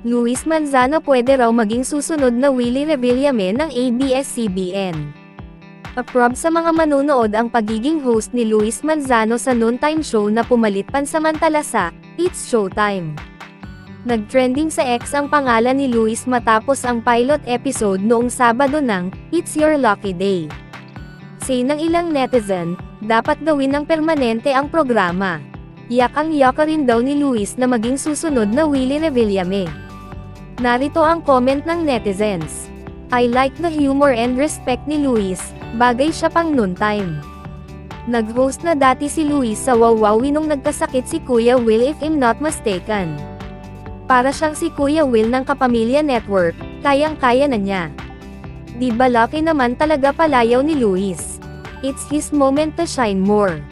Luis Manzano pwede raw maging susunod na Willie Revillame ng ABS-CBN. Approve sa mga manunood ang pagiging host ni Luis Manzano sa noontime show na pumalit pansamantala sa It's Showtime. Nagtrending sa X ang pangalan ni Luis matapos ang pilot episode noong Sabado ng It's Your Lucky Day. Say ng ilang netizen, dapat gawin ng permanente ang programa. Yak ang yaka rin daw ni Luis na maging susunod na Willie Revillame. Narito ang comment ng netizens. I like the humor and respect ni Luis, bagay siya pang noon time. Nag-host na dati si Luis sa Wawawi nung nagkasakit si Kuya Will if I'm not mistaken. Para siyang si Kuya Will ng Kapamilya Network, kayang-kaya na niya. Di ba laki naman talaga palayaw ni Luis? It's his moment to shine more.